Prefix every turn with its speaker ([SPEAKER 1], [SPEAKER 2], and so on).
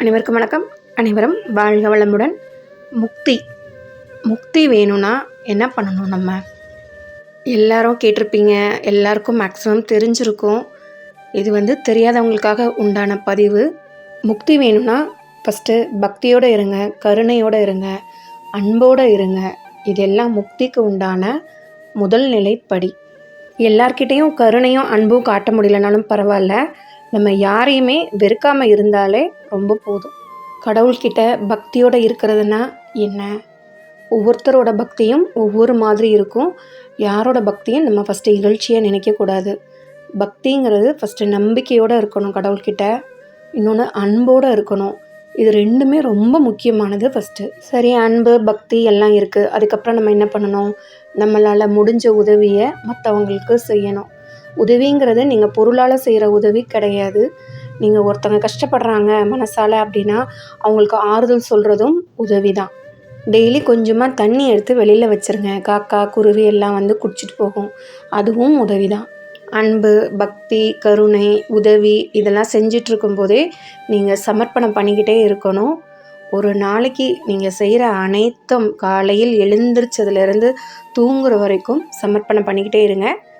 [SPEAKER 1] அனைவருக்கும் வணக்கம். அனைவரும் வாழ்க வளமுடன். முக்தி. முக்தி வேணும்னா என்ன பண்ணணும் நம்ம? எல்லாரும் கேட்டிருப்பீங்க. எல்லாருக்கும் மேக்ஸிமம் தெரிஞ்சிருக்கும். இது வந்து தெரியாதவங்களுக்காக உண்டான பதிவு. முக்தி வேணும்னா ஃபஸ்ட்டு பக்தியோடு இருங்க கருணையோடு இருங்க அன்போடு இருங்க. இதெல்லாம் முக்திக்கு உண்டான முதல் நிலைப்படி. எல்லார்கிட்டேயும் கருணையும் அன்பும் காட்ட முடியலனாலும் பரவாயில்ல. நம்ம யாரையுமே வெறுக்காமல் இருந்தாலே ரொம்ப போதும். கடவுள்கிட்ட பக்தியோடு இருக்கிறதுனா என்ன? ஒவ்வொருத்தரோட பக்தியும் ஒவ்வொரு மாதிரி இருக்கும். யாரோட பக்தியும் நம்ம ஃபஸ்ட்டு இகழ்ச்சியாக நினைக்கக்கூடாது பக்திங்கிறது ஃபஸ்ட்டு நம்பிக்கையோடு இருக்கணும் கடவுள்கிட்ட. இன்னொன்று அன்போடு இருக்கணும். இது ரெண்டுமே ரொம்ப முக்கியமானது ஃபஸ்ட்டு சரி அன்பு பக்தி எல்லாம் இருக்குது அதுக்கப்புறம் நம்ம என்ன பண்ணணும்? நம்மளால் முடிஞ்ச உதவியை மற்றவங்களுக்கு செய்யணும். உதவிங்கிறது நீங்கள் பொருளால் செய்கிற உதவி கிடையாது. நீங்கள் ஒருத்தவங்க கஷ்டப்படுறாங்க மனசால் அப்படின்னா அவங்களுக்கு ஆறுதல் சொல்கிறதும் உதவி தான் டெய்லி கொஞ்சமாக தண்ணி எடுத்து வெளியில் வச்சுருங்க. காக்கா குருவி எல்லாம் வந்து குடிச்சிட்டு போகும். அதுவும் உதவி தான் அன்பு பக்தி கருணை உதவி இதெல்லாம் செஞ்சிட்ருக்கும் போதே நீங்கள் சமர்ப்பணம் பண்ணிக்கிட்டே இருக்கணும். ஒரு நாளைக்கு நீங்கள் செய்கிற அனைத்தும் காலையில் எழுந்திரிச்சதுலேருந்து தூங்குற வரைக்கும் சமர்ப்பணம் பண்ணிக்கிட்டே இருங்க.